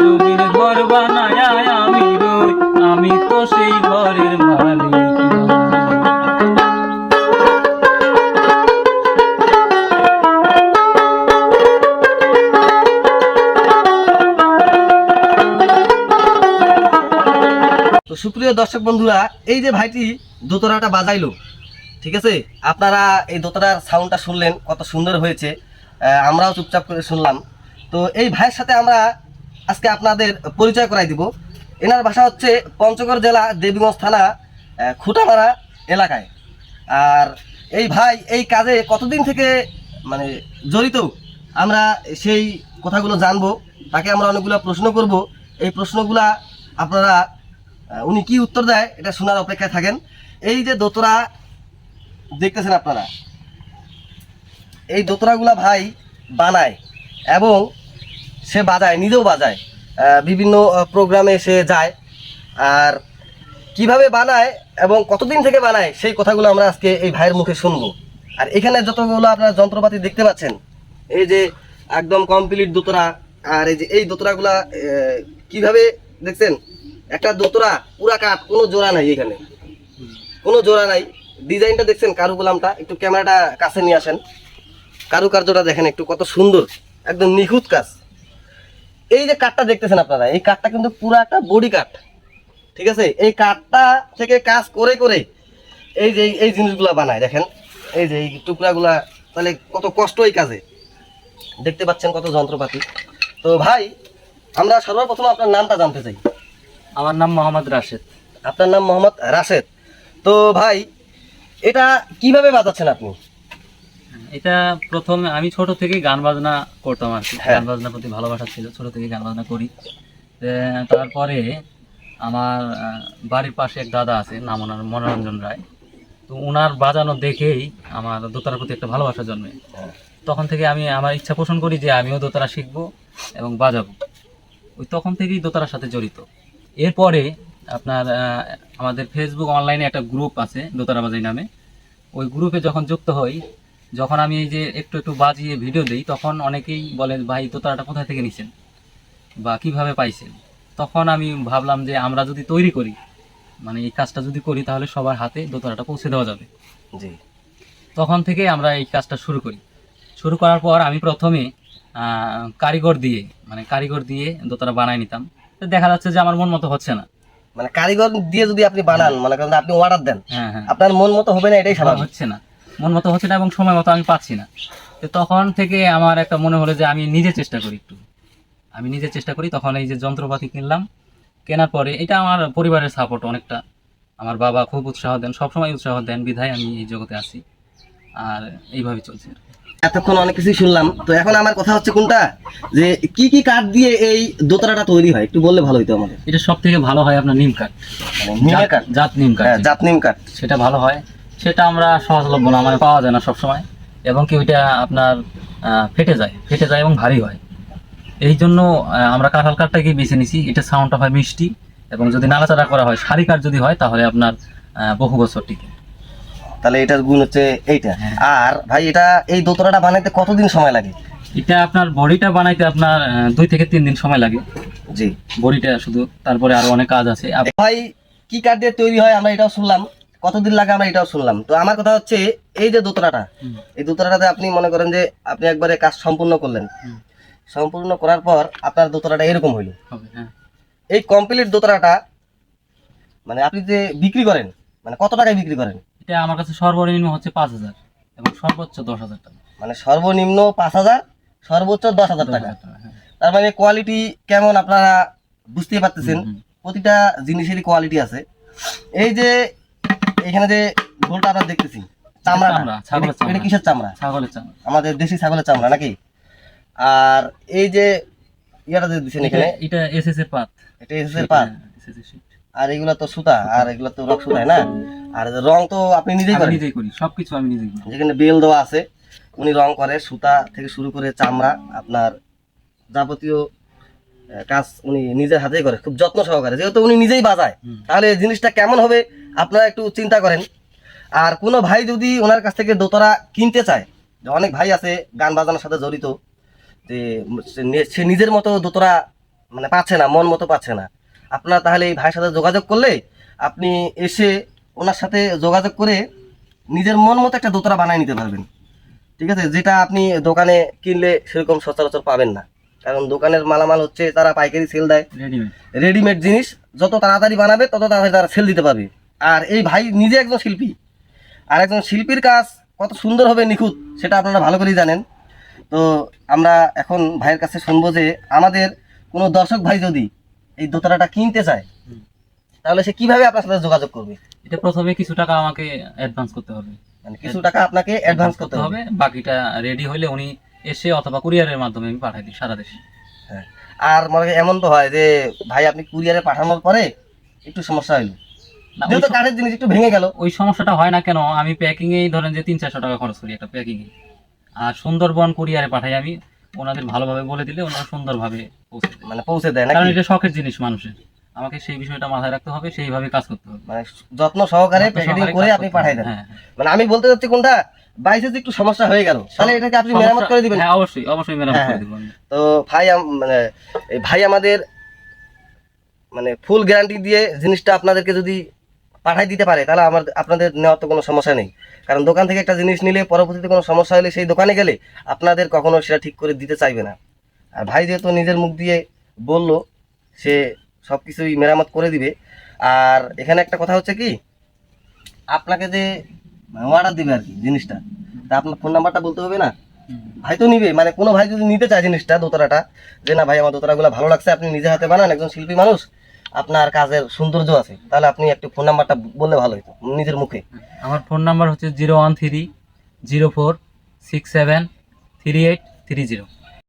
জমির ঘর বানায় আমি রই। আমি তো সেই ঘরের মালিক সুপ্রিয় দর্শক বন্ধুরা, এই যে ভাইটি দোতরাটা বাজাইলো, ঠিক আছে? আপনারা এই দোতরার সাউন্ডটা শুনলেন, কত সুন্দর হয়েছে। আমরাও চুপচাপ করে শুনলাম। তো এই ভাইয়ের সাথে আমরা আজকে আপনাদের পরিচয় করাই দিব। এনার ভাষা হচ্ছে পঞ্চগড় জেলা দেবীগঞ্জ থানা খুঁটামারা এলাকায়। আর এই ভাই এই কাজে কতদিন থেকে মানে জড়িত? আমরা সেই কথাগুলো জানব, তাকে আমরা অনেকগুলো প্রশ্ন করব। এই প্রশ্নগুলা আপনারা উনি কি উত্তর দেয় এটা শোনার অপেক্ষায় থাকেন। এই যে দোতরা, দেখতেছেন আপনারা? এই দোতরাগুলা ভাই বানায় এবং সে বাজায়, নিজেও বাজায়। বিভিন্ন প্রোগ্রামে সে যায়। আর কীভাবে বানায় এবং কতদিন থেকে বানায়, সেই কথাগুলো আমরা আজকে এই ভাইয়ের মুখে শুনব। আর এখানে যতগুলো আপনারা যন্ত্রপাতি দেখতে পাচ্ছেন, এই যে একদম কমপ্লিট দোতরা, আর এই যে এই দোতরাগুলা কীভাবে দেখছেন? একটা দোতরা, পুরা কাঠ, কোনো জোড়া নাই এখানে। কোনো জোড়া নাই। ডিজাইনটা দেখছেন কারু গোলামটা একটু ক্যামেরাটা কাছে নিয়ে আসেন। কারুকার্যটা দেখেন একটু কত সুন্দর। একদম নিখুঁত কাজ। এই যে কাঠটা দেখতেছেন আপনারা এই কাঠটা কিন্তু পুরো একটা বডি কাঠ ঠিক আছে? এই কাঠটা থেকে কাজ করে করে এই যে এই জিনিসগুলা বানায় দেখেন? এই যে এই টুকরাগুলা তাহলে কত কষ্ট এই কাজে। দেখতে পাচ্ছেন কত যন্ত্রপাতি। তো ভাই আমরা সর্বপ্রথম আপনার নামটা জানতে চাই। আমার নাম মোহাম্মদ রাশেদ। আপনার নাম মোহাম্মদ রাশেদ। তো ভাই এটা কীভাবে বাজাচ্ছেন আপনি? এটা প্রথমে আমি ছোট থেকে গান বাজনা করতাম আর কি। হ্যাঁ। গান বাজনার প্রতি ভালোবাসা ছিল ছোট থেকে গান বাজনা করি। তারপরে আমার বাড়ির পাশে এক দাদা আছে নাম ওনার মনোরঞ্জন রায়। তো ওনার বাজানো দেখেই আমার দোতারার প্রতি একটা ভালোবাসা জন্মে। তখন থেকে আমি আমার ইচ্ছা পোষণ করি যে আমিও দোতারা শিখব এবং বাজাবো। ওই তখন থেকেই দোতারার সাথে জড়িত। এরপরে আপনার আমাদের ফেসবুক অনলাইনে একটা গ্রুপ আছে দোতারা বাজাই নামে। ওই গ্রুপে যখন যুক্ত হই যখন আমি এই যে একটু একটু বাজিয়ে ভিডিও দিই তখন অনেকেই বলেন ভাই দোতারাটা কোথায় থেকে নিছেন? বা কীভাবে পাইছেন? তখন আমি ভাবলাম যে আমরা যদি তৈরি করি মানে এই কাজটা যদি করি তাহলে সবার হাতে দোতারাটা পৌঁছে দেওয়া যাবে। জি। তখন থেকে আমরা এই কাজটা শুরু করি। শুরু করার পর আমি প্রথমে কারিগর দিয়ে মানে কারিগর দিয়ে দোতারা বানাই নিতাম। তো দেখা যাচ্ছে যে আমার মন মতো হচ্ছে না। মানে কারিগর দিয়ে যদি আপনি বানান মানে আপনি অর্ডার দেন হ্যাঁ হ্যাঁ। আপনার মন মতো হবে না এটাই স্বাভাবিক। হচ্ছে না। মন মতো হচ্ছে না এবং সময় মতো আমি পাচ্ছি না। তো তখন থেকে আমার একটা মনে হলো যে আমি নিজে চেষ্টা করি একটু। আমি নিজে চেষ্টা করি তখন এই যে যন্ত্রপাতি কিনলাম। কেনার পরে এটা আমার পরিবারের সাপোর্ট অনেকটা। আমার বাবা খুব উৎসাহ দেন সবসময় উৎসাহ দেন বিধায় আমি এই জগতে আছি। আর এইভাবে চলছে এতক্ষণ অনেক কিছুই শুনলাম। তো এখন আমার কথা হচ্ছে কোনটা? যে কি কি কাঠ দিয়ে এই দোতরাটা তৈরি হয়? একটু বললে ভালো হতো আমাদের। এটা সব থেকে ভালো হয় আপনার নিম কাঠ। মানে নিমের কাঠ? জাত- জাত নিম কাঠ হ্যাঁ যেটা। জাতনিম কাঠ। সেটা ভালো হয়। সেটা আমরা সহজলভ্য না মানে পাওয়া যায় না সবসময়। এবং কি ওইটা আপনার ফেটে যায় ফেটে যায় এবং ভারী হয়। এই জন্য আমরা কাঁঠাল কাঠটাকে বেছে নিছি। এটা সাউন্ডটা হয় মিষ্টি। এবং যদি নাড়াচাড়া করা হয় সারি কাঠ যদি হয় তাহলে আপনার বহু বছর টিকে। তাহলে এটার গুণ হচ্ছে এইটা। হ্যাঁ। আর ভাই এটা এই দোতরাটা বানাইতে কতদিন সময় লাগে? এটা আপনার বডিটা বানাইতে আপনার দুই থেকে তিন দিন সময় লাগে। জি। বডিটা শুধু তারপরে আরও অনেক কাজ আছে। ভাই কি কাঠ দিয়ে তৈরি হয় আমরা এটাও শুনলাম। কতদিন লাগে আমরা এটাও শুনলাম। তো আমার কথা হচ্ছে এই যে দোতরাটা এই দোতরাটাতে আপনি মনে করেন যে আপনি একবারে কাজ সম্পূর্ণ করলেন। সম্পূর্ণ করার পর আপনার দোতরাটা এরকম হইল। হ্যাঁ। এই কমপ্লিট দোতরাটা মানে আপনি যে বিক্রি করেন মানে কত টাকায় বিক্রি করেন? এটা আমার কাছে সর্বনিম্ন হচ্ছে পাঁচ হাজার এবং সর্বোচ্চ দশ হাজার টাকা। মানে সর্বনিম্ন পাঁচ হাজার সর্বোচ্চ দশ হাজার টাকা। হ্যাঁ। তার মানে কোয়ালিটি কেমন আপনারা বুঝতেই পারতেছেন। প্রতিটা জিনিসেরই কোয়ালিটি আছে। এই যে এখানে যে ঝোলটা আমরা দেখতেছি চামড়া। এটা কিসের চামড়া? ছাগলের চামড়া। আমাদের দেশি ছাগলের চামড়া নাকি? আর এই যে ইয়াটা যে এখানে এটা- এটা এসএস এর পাত। এটা পাত এর। আর এগুলা তো সুতা আর এগুলা তো সুতায় না? আর রং তো আপনি নিজেই করেন। নিজেই করি সবকিছু আমি নিজেই করি। যেখানে বেল দেওয়া আছে উনি রং করে সুতা থেকে শুরু করে চামড়া আপনার যাবতীয় কাজ উনি নিজের হাতেই করে খুব যত্ন সহকারে। যেহেতু উনি নিজেই বাজায়। তাহলে জিনিসটা কেমন হবে? আপনারা একটু চিন্তা করেন। আর কোনো ভাই যদি ওনার কাছ থেকে দোতরা কিনতে চায় যে অনেক ভাই আছে গান বাজানোর সাথে জড়িত যে সে নিজের মতো দোতরা মানে পাচ্ছে না মন মতো পাচ্ছে না আপনারা তাহলে এই ভাইয়ের সাথে যোগাযোগ করলে আপনি এসে ওনার সাথে যোগাযোগ করে নিজের মন মতো একটা দোতরা বানিয়ে নিতে পারবেন। ঠিক আছে? যেটা আপনি দোকানে কিনলে সেরকম সচরাচর পাবেন না। কারণ দোকানের মালামাল হচ্ছে তারা পাইকারি সেল দেয়। রেডিমেড রেডিমেড জিনিস যত তাড়াতাড়ি বানাবে তত তাড়াতাড়ি তারা সেল দিতে পারবে। আর এই ভাই নিজে একজন শিল্পী। আর একজন শিল্পীর কাজ কত সুন্দর হবে নিখুঁত সেটা আপনারা ভালো করেই জানেন। তো আমরা এখন ভাইয়ের কাছে শুনব যে আমাদের কোনো দর্শক ভাই যদি এই দোতলাটা কিনতে চায় তাহলে সে কীভাবে আপনার সাথে যোগাযোগ করবে? এটা প্রথমে কিছু টাকা আমাকে অ্যাডভান্স করতে হবে। মানে কিছু টাকা আপনাকে অ্যাডভান্স করতে হবে। বাকিটা রেডি হলে উনি এসে অথবা কুরিয়ারের মাধ্যমে আমি পাঠাই দিই সারা দেশে। হ্যাঁ। আর মনে এমন তো হয় যে ভাই আপনি কুরিয়ারে পাঠানোর পরে একটু সমস্যা হইল। যেহেতু কাঠের জিনিস একটু ভেঙে গেল। ওই সমস্যাটা হয় না কেন? আমি প্যাকিং এই ধরেন যে তিন চারশো টাকা খরচ করি একটা প্যাকিং এ আর সুন্দরবন কুরিয়ারে পাঠাই আমি ওনাদের ভালোভাবে বলে দিলে ওনারা সুন্দরভাবে পৌঁছে দেয়। মানে পৌঁছে দেয় কারণ এটা শখের জিনিস মানুষের। আমাকে সেই বিষয়টা মাথায় রাখতে হবে সেইভাবে কাজ করতে হবে। মানে যত্ন সহকারে যত্ন প্যাকেটিং সহকারে করে কাজ আপনি করতে পাঠাই হবে। দেন। হ্যাঁ, হ্যাঁ। মানে আমি বলতে চাচ্ছি কোনটা? বাইসে যে একটু সমস্যা হয়ে গেল। তাহলে এটাকে আপনি মেরামত করে দিবেন। হ্যাঁ অবশ্যই অবশ্যই মেরামত হ্যাঁ, করে দেবো আমি। তো ভাই আম- মানে এই ভাই আমাদের মানে ফুল গ্যারান্টি দিয়ে জিনিসটা আপনাদেরকে যদি পাঠাই দিতে পারে, তাহলে আমার, আপনাদের নেওয়ার তো কোনো সমস্যা নেই। কারণ দোকান থেকে একটা জিনিস নিলে পরবর্তীতে কোনো সমস্যা হলে সেই দোকানে গেলে আপনাদের কখনো সেটা ঠিক করে দিতে চাইবে না। আর ভাই যেহেতু নিজের মুখ দিয়ে বলল, সে সব কিছুই মেরামত করে দিবে। আর এখানে একটা কথা হচ্ছে কি, আপনাকে যে অর্ডার দিবে আর কি জিনিসটা, তা আপনার ফোন নাম্বারটা বলতে হবে না? ভাই তো নিবে মানে কোনো ভাই যদি নিতে চায় জিনিসটা দোতরাটা যে না ভাই আমার দোতরাগুলো ভালো লাগছে, আপনি নিজে হাতে বানান, একজন শিল্পী মানুষ আপনার কাজের সৌন্দর্য আছে, তাহলে আপনি একটু ফোন নাম্বারটা বললে ভালো হতো নিজের মুখে। আমার ফোন নাম্বার হচ্ছে zero one three zero four six seven three eight three zero